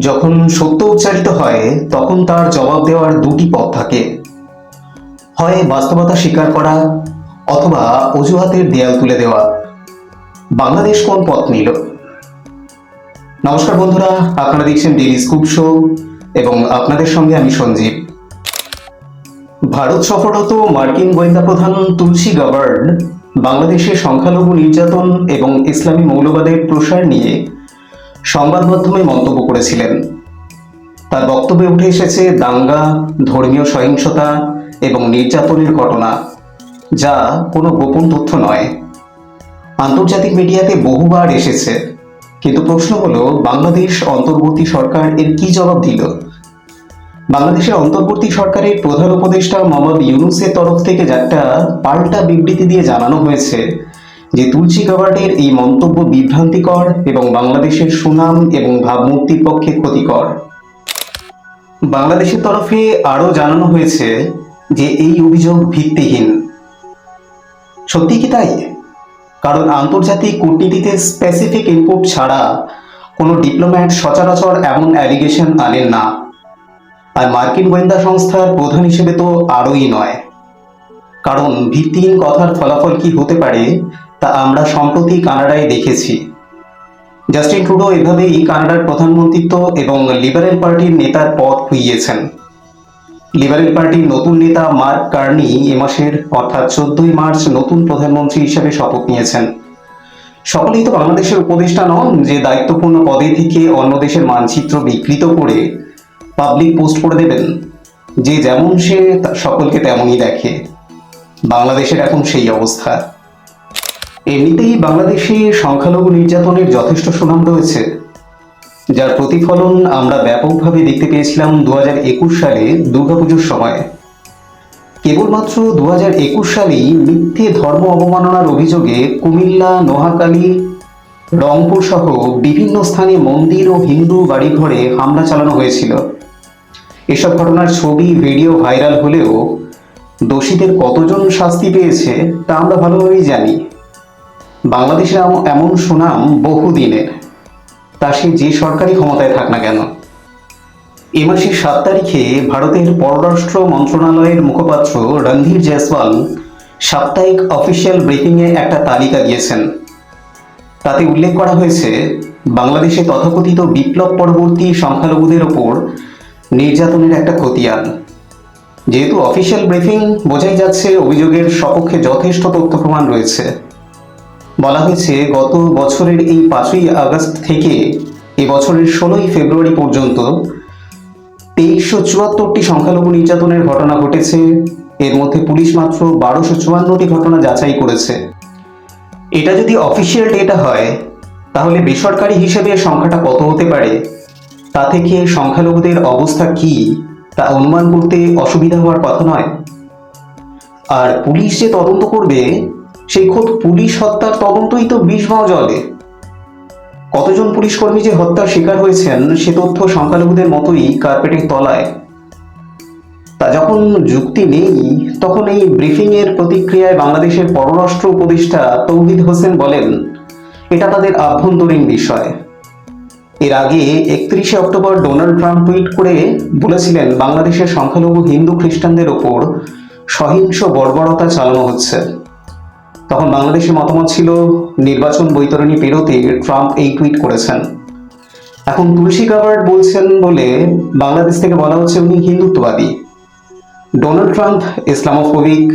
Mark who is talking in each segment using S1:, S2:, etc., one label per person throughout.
S1: যখন সত্য উচ্চারিত হয়, তখন তার জবাব দেওয়ার দুটি পথ থাকে। হয় বাস্তবতা স্বীকার করা অথবা অজুহাতের দেয়াল তুলে দেওয়া। বাংলাদেশ কোন পথ নিল? নমস্কার বন্ধুরা, আপনারা দেখছেন ডেলি স্কুপ শো এবং আপনাদের সঙ্গে আমি সঞ্জীব। ভারত সফররত মার্কিন গোয়েন্দা প্রধান তুলসী গাবার্ড বাংলাদেশে সংখ্যালঘু নির্যাতন এবং ইসলামী মৌলবাদের প্রসার নিয়ে সংবাদ মাধ্যমে মন্তব্য করেছিলেন। তার বক্তব্যে উঠে এসেছে দাঙ্গা, ধর্মীয় সহিংসতা এবং নির্যাতনের ঘটনা, যা কোনো গোপন তথ্য নয়। আন্তর্জাতিক মিডিয়াতে বহুবার এসেছে, কিন্তু প্রশ্ন হলো, বাংলাদেশ অন্তর্বর্তী সরকার এর কি জবাব দিল? বাংলাদেশের অন্তর্বর্তী সরকারের প্রধান উপদেষ্টা মোহাম্মদ ইউনুসের তরফ থেকে একটা পাল্টা বিবৃতি দিয়ে জানানো হয়েছে যে তুলসী গাবার্ডের এই মন্তব্য বিভ্রান্তিকর এবং বাংলাদেশের সুনাম এবং ভাবমূর্তির পক্ষে ক্ষতিকর। বাংলাদেশের তরফে আরও জানানো হয়েছে যে এই অভিযোগ ভিত্তিহীন। সত্যি কি তাই? কারণ আন্তর্জাতিক কূটনীতিতে স্পেসিফিক ইনপুট ছাড়া কোনো ডিপ্লোম্যাট সচরাচর এমন অ্যালিগেশন আনেন না। আর মার্কিন গোয়েন্দা সংস্থার প্রধান হিসেবে তো আরোই নয়। কারণ ভিত্তিহীন কথার ফলাফল কি হতে পারে তা আমরা সম্প্রতি কানাডায় দেখেছি। জাস্টিন ট্রুডো এভাবেই কানাডার প্রধানমন্ত্রিত্ব এবং লিবারেল পার্টির নেতার পদ খুইয়েছেন। লিবারেল পার্টির নতুন নেতা মার্ক কার্নি এ মাসের, অর্থাৎ চোদ্দই মার্চ, নতুন প্রধানমন্ত্রী হিসেবে শপথ নিয়েছেন। সকলেই তো বাংলাদেশের উপদেষ্টা নন যে দায়িত্বপূর্ণ পদে থেকে অন্য দেশের মানচিত্র বিকৃত করে পাবলিক পোস্ট করে দেবেন। যে যেমন সে সকলকে তেমনই দেখে। বাংলাদেশের এখন সেই অবস্থা। এমনিতেই বাংলাদেশে সংখ্যালঘু নির্যাতনের যথেষ্ট সুনাম রয়েছে। যার প্রতিফলন আমরা ব্যাপকভাবে দেখতে পেয়েছিলাম দু হাজার একুশ সালে দুর্গাপুজোর সময়। কেবলমাত্র দু হাজার একুশ সালেই মিথ্যে ধর্ম অবমাননার অভিযোগে কুমিল্লা নোহাকালী রংপুর সহ বিভিন্ন স্থানে মন্দির ও হিন্দু বাড়িঘরে হামলা চালানো হয়েছিল। এসব ঘটনার ছবি, ভিডিও ভাইরাল হলেও দোষীদের কতজন শাস্তি পেয়েছে তা আমরা ভালোভাবেই জানি। বাংলাদেশের এমন- সুনাম বহুদিনের। তা সে যে সরকারি ক্ষমতায় থাক না কেন? এ মাসের সাত তারিখে ভারতের পররাষ্ট্র মন্ত্রণালয়ের মুখপাত্র রণধীর জয়সওয়াল সাপ্তাহিক অফিসিয়াল ব্রিফিংয়ে একটা তালিকা দিয়েছেন। তাতে উল্লেখ করা হয়েছে, বাংলাদেশে তথাকথিত বিপ্লব পরবর্তী সংখ্যালঘুদের ওপর নির্যাতনের একটা খতিয়ান। যেহেতু অফিসিয়াল ব্রিফিং বোঝাই যাচ্ছে অভিযোগের সপক্ষে যথেষ্ট তথ্য প্রমাণ রয়েছে। বলা হয়েছে, গত বছরের এই পাঁচই আগস্ট থেকে এ বছরের ষোলোই ফেব্রুয়ারি পর্যন্ত তেইশশো চুয়াত্তরটি সংখ্যালঘু নির্যাতনের ঘটনা ঘটেছে। এর মধ্যে পুলিশ মাত্র বারোশো চুয়ান্নটি ঘটনা যাচাই করেছে। এটা যদি অফিসিয়াল ডেটা হয়, তাহলে বেসরকারি হিসেবে সংখ্যাটা কত হতে পারে? তা থেকে সংখ্যালঘুদের অবস্থা কি? তা অনুমান করতে অসুবিধা হওয়ার কথা নয়। আর পুলিশ যে তদন্ত করবে সেই খোদ পুলিশ হত্যার তদন্তই তো বিষ ভাও জলে। কতজন পুলিশ কর্মী যে হত্যার শিকার হয়েছেন, সে তথ্য সংখ্যালঘুদের মতোই কার্পেটের তলায়। তা যখন যুক্তি নেই, তখন এই ব্রিফিং এর প্রতিক্রিয়ায় বাংলাদেশের পররাষ্ট্র উপদেষ্টা তৌহিদ হোসেন বলেন, এটা তাদের আভ্যন্তরীণ বিষয়। এর আগে একত্রিশে অক্টোবর ডোনাল্ড ট্রাম্প টুইট করে বলেছিলেন, বাংলাদেশের সংখ্যালঘু হিন্দু খ্রিস্টানদের ওপর সহিংস বর্বরতা চালানো হচ্ছে। তখন বাংলাদেশের মতামত ছিল, নির্বাচন বৈতরণী পেরোতে ট্রাম্প এই টুইট করেছেন। এখন তুলসী গাবার্ড বলছেন বলে বাংলাদেশ থেকে বলা হচ্ছে উনি হিন্দুত্ববাদী। Donald Trump Islamophobic.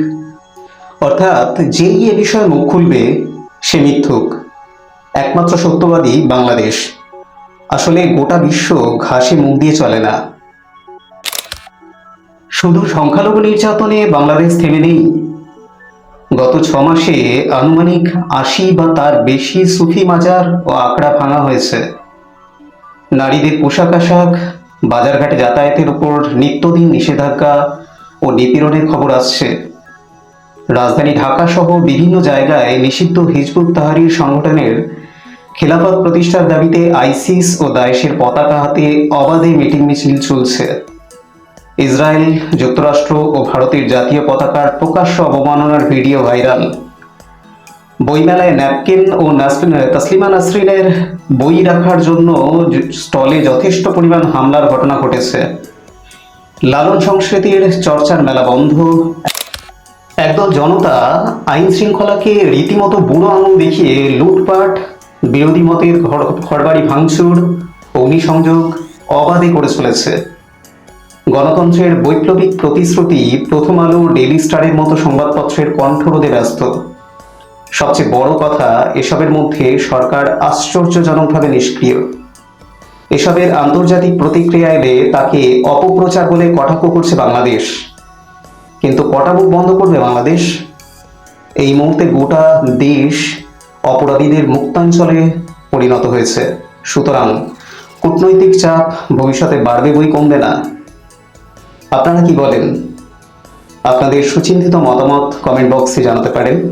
S1: অর্থাৎ যেই এ বিষয়ে মুখ খুলবে, সে মিথ্যুক। একমাত্র সত্যবাদী বাংলাদেশ। আসলে গোটা বিশ্ব ঘাসে মুখ দিয়ে চলে না। শুধু সংখ্যালঘু নির্যাতনে বাংলাদেশ থেমে নেই। গত ছ মাসে আনুমানিক আশি বা তার বেশি সুফি মাজার ও আখড়া ভাঙা হয়েছে। নারীদের পোশাক আশাক, বাজারঘাটে যাতায়াতের উপর নিত্যদিন নিষেধাজ্ঞা ও নিপীড়নের খবর আসছে। রাজধানী ঢাকা সহ বিভিন্ন জায়গায় নিষিদ্ধ হিজবুত তাহারির সংগঠনের খেলাফত প্রতিষ্ঠার দাবিতে আইসিস ও দায়েশের পতাকা হাতে অবাধে মিটিং মিছিল চলছে। ইসরায়েল, যুক্তরাষ্ট্র ও ভারতের জাতীয় পতাকার প্রকাশ্য অবমাননার ভিডিও ভাইরাল। বইমেলায় ন্যাপকিন ও তাসলিমা নাসরিনের বই রাখার জন্য স্টলে যথেষ্ট পরিমাণ হামলার ঘটনা ঘটেছে। লালন সংস্কৃতির চর্চার মেলা বন্ধ। একদল জনতা আইন শৃঙ্খলাকে রীতিমতো বুড়ো আঙুল দেখিয়ে লুটপাট, বিরোধী মতের ঘর ঘরবাড়ি ভাঙচুর, অগ্নিসংযোগ অবাধে করে চলেছে। গণতন্ত্রের বৈপ্লবিক প্রতিশ্রুতি প্রথম আলো ডেইলি স্টারের মতো সংবাদপত্রের কণ্ঠরোধে ব্যস্ত। সবচেয়ে বড় কথা, এসবের মধ্যে সরকার আশ্চর্যজনকভাবে নিষ্ক্রিয়। এসবের আন্তর্জাতিক প্রতিক্রিয়া এলে তাকে অপপ্রচার বলে কটাক্ষ করছে বাংলাদেশ। কিন্তু কটা মুখ বন্ধ করবে বাংলাদেশ? এই মুহূর্তে গোটা দেশ অপরাধীদের মুক্তাঞ্চলে পরিণত হয়েছে। সুতরাং কূটনৈতিক চাপ ভবিষ্যতে বাড়বে বই কমবে না। আপনারা কি বলেন? আপনাদের সুচিন্তিত মতামত কমেন্ট বক্সে জানাতে পারেন।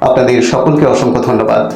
S1: আপনাদের সকলকে অসংখ্য ধন্যবাদ।